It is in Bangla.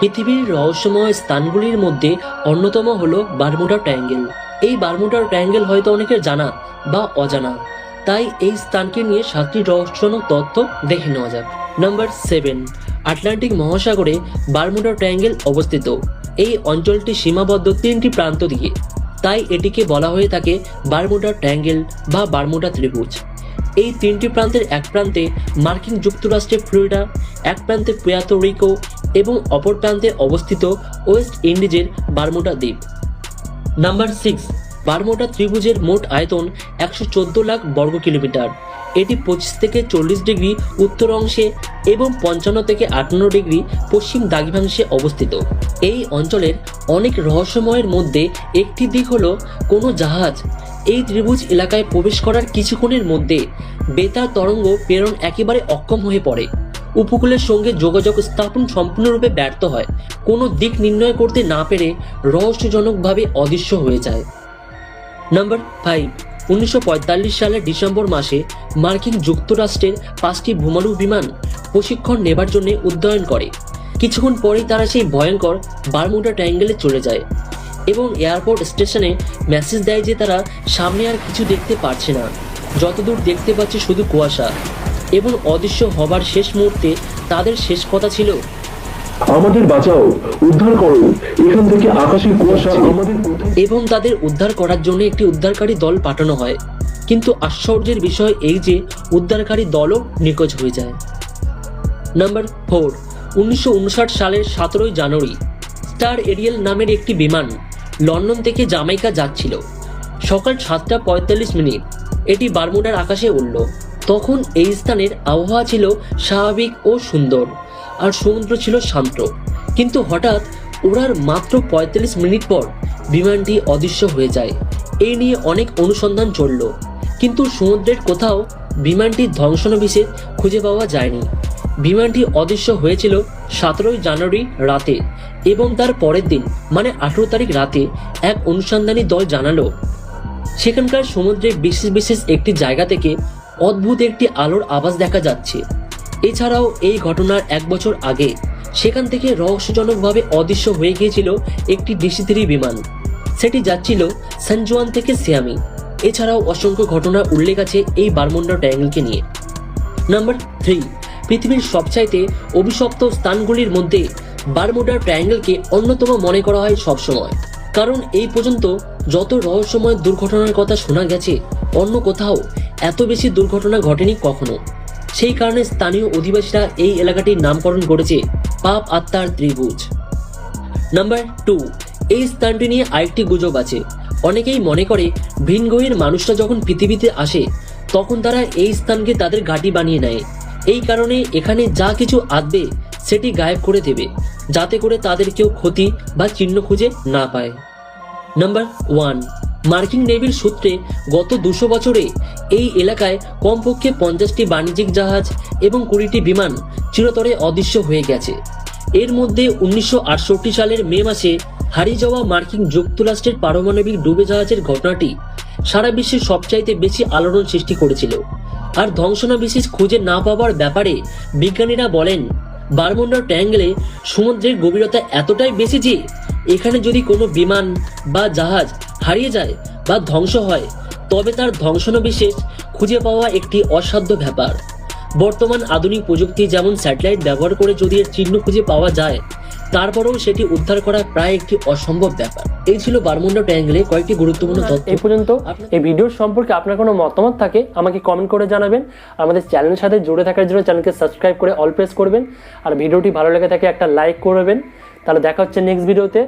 পৃথিবীর রহস্যময় স্থানগুলির মধ্যে অন্যতম হলো বারমুডা ট্রায়াঙ্গেল। এই বারমুডা ট্রায়াঙ্গেল হয়তো অনেকের জানা বা অজানা। তাই এই স্থানকে নিয়ে সাতটি রহস্যজনক তথ্য দেখে নেওয়া যাক। নাম্বার সেভেন, আটলান্টিক মহাসাগরে বারমুডা ট্রায়াঙ্গেল অবস্থিত। এই অঞ্চলটি সীমাবদ্ধ তিনটি প্রান্ত দিয়ে। তাই এটিকে বলা হয়ে থাকে বারমুডা ট্রায়াঙ্গেল বা বারমুডা ত্রিভুজ। এই তিনটি প্রান্তের এক প্রান্তে মার্কিন যুক্তরাষ্ট্রের ফ্লোরিডা, এক প্রান্তে পুয়াতো রিকো এবং অপর প্রান্তে অবস্থিত ওয়েস্ট ইন্ডিজের বারমুডা দ্বীপ। নাম্বার সিক্স, বারমুডা ত্রিভুজের মোট আয়তন একশো চোদ্দ লাখ বর্গ কিলোমিটার। এটি পঁচিশ থেকে চল্লিশ ডিগ্রি উত্তর অংশে এবং পঞ্চান্ন থেকে আটান্ন ডিগ্রি পশ্চিম দাগিভাংশে অবস্থিত। এই অঞ্চলের অনেক রহস্যময়ের মধ্যে একটি দিক হল কোনো জাহাজ এই ত্রিভুজ এলাকায় প্রবেশ করার কিছুক্ষণের মধ্যে বেতার তরঙ্গ প্রেরণ একেবারে অক্ষম হয়ে পড়ে। উপকূলের সঙ্গে যোগাযোগ স্থাপন সম্পূর্ণরূপে ব্যর্থ হয়। কোনো দিক নির্ণয় করতে না পেরে রহস্যজনকভাবে অদৃশ্য হয়ে যায়। নাম্বার ফাইভ উনিশশো পঁয়তাল্লিশ সালের ডিসেম্বর মাসে মার্কিন যুক্তরাষ্ট্রের পাঁচটি ভূমারু বিমান প্রশিক্ষণ নেবার জন্য উদ্যয়ন করে। কিছুক্ষণ পরেই তারা সেই ভয়ঙ্কর বারমুডা ট্রায়াঙ্গেলে চলে যায় এবং এয়ারপোর্ট স্টেশনে মেসেজ দেয় যে তারা সামনে আর কিছু দেখতে পারছে না। যতদূর দেখতে পাচ্ছে শুধু কুয়াশা। এবং অদৃশ্য হবার শেষ মুহূর্তে তাদের শেষ কথা ছিল আমাদের বাঁচাও উদ্ধার করো। এখান থেকে আকাশের কুয়াশা আমাদের এবং তাদের উদ্ধার করার জন্য একটি উদ্ধারকারী দল পাঠানো হয়। কিন্তু আশ্চর্যের বিষয় এই যে উদ্ধারকারী দলও নিখোঁজ হয়ে যায়। নাম্বার ফোর উনিশশো সালের সতেরোই জানুয়ারি স্টার এরিয়েল নামের একটি বিমান লন্ডন থেকে জামাইকা যাচ্ছিল। সকাল সাতটা পঁয়তাল্লিশ মিনিট এটি বারমুডার আকাশে উঠল তখন এই স্থানের আবহাওয়া ছিল স্বাভাবিক ও সুন্দর, আর সমুদ্র ছিল শান্ত। কিন্তু হঠাৎ ওড়ার মাত্র পঁয়তাল্লিশ মিনিট পর বিমানটি অদৃশ্য হয়ে যায়। এই নিয়ে অনেক অনুসন্ধান চলল। কিন্তু সমুদ্রের কোথাও বিমানটির ধ্বংসনবিশেষ খুঁজে পাওয়া যায়নি। বিমানটি অদৃশ্য হয়েছিল সতেরোই জানুয়ারি রাতে এবং তার পরের দিন মানে আঠেরো তারিখ রাতে, এক অনুসন্ধানী দল জানালো, সেখানকার সমুদ্রের বিশেষ বিশেষ একটি জায়গা থেকে অদ্ভুত একটি আলোর আভাস দেখা যাচ্ছে। এছাড়াও এই ঘটনার এক বছর আগে সেখান থেকে রহস্যজনকভাবে অদৃশ্য হয়ে গিয়েছিল একটি ডিসি থ্রি বিমান। সেটি যাচ্ছিল সানজুয়ান থেকে সিয়ামি। এছাড়াও অসংখ্য ঘটনার উল্লেখ আছে এই বারমুন্ডা ট্রায়াঙ্গেলকে নিয়ে। নাম্বার থ্রি, পৃথিবীর সবচাইতে অভিশপ্ত স্থানগুলির মধ্যে বারমুডা ট্রায়াঙ্গেলকে অন্যতম মনে করা হয় সবসময়। কারণ এই পর্যন্ত যত রহস্যময় দুর্ঘটনার কথা শোনা গেছে, অন্য কোথাও এত বেশি দুর্ঘটনা ঘটেনি কখনো। সেই কারণে স্থানীয় অধিবাসীরা এই এলাকাটির নামকরণ করেছে পাপ আত্মার ত্রিভুজ। নাম্বার টু, এই স্থানটি নিয়ে আরেকটি গুজব আছে। অনেকেই মনে করে ভিনগ্রহের মানুষরা যখন পৃথিবীতে আসে, তখন তারা এই স্থানকে তাদের ঘাঁটি বানিয়ে নেয়। এই কারণে এখানে যা কিছু আসবে সেটি গায়েব করে দেবে, যাতে করে তাদের কেউ ক্ষতি বা চিহ্ন খুঁজে না পায়। নাম্বার ওয়ান মার্কিন নেভির সূত্রে গত দুশো বছরে এই এলাকায় কমপক্ষে পঞ্চাশটি বাণিজ্যিক জাহাজ এবং কুড়িটি বিমান চিরতরে অদৃশ্য হয়ে গেছে। এর মধ্যে উনিশশো আটষট্টি সালের মে মাসে হারিয়ে যাওয়া মার্কিন যুক্তরাষ্ট্রের পারমাণবিক ডুবে জাহাজের ঘটনাটি সারা বিশ্বে সবচাইতে বেশি আলোড়ন সৃষ্টি করেছিল। আর ধ্বংসনা বিশেষ খুঁজে না পাওয়ার ব্যাপারে বিজ্ঞানীরা বলেন বারমুন্ডা ট্যাঙ্গেলে সমুদ্রের গভীরতা এতটাই বেশি যে এখানে যদি কোনো বিমান বা জাহাজ হারিয়ে যায় বা ধ্বংস হয় তবে তার ধ্বংসনবিশেষ খুঁজে পাওয়া একটি অসাধ্য ব্যাপার। বর্তমান আধুনিক প্রযুক্তি যেমন স্যাটেলাইট ব্যবহার করে যদি এর চিহ্ন খুঁজে পাওয়া যায় তারপরেও সেটি উদ্ধার করা প্রায় একটি অসম্ভব ব্যাপার। এই ছিল বারমুন্ডা ট্যাঙ্গেলে কয়েকটি গুরুত্বপূর্ণ তথ্য। এই পর্যন্ত। এই ভিডিওর সম্পর্কে আপনার কোনো মতামত থাকে আমাকে কমেন্ট করে জানাবেন। আমাদের চ্যানেলের সাথে জুড়ে থাকার জন্য চ্যানেলকে সাবস্ক্রাইব করে অল প্রেস করবেন। আর ভিডিওটি ভালো লেগে থাকে একটা লাইক করবেন। তাহলে দেখা হচ্ছে নেক্সট ভিডিওতে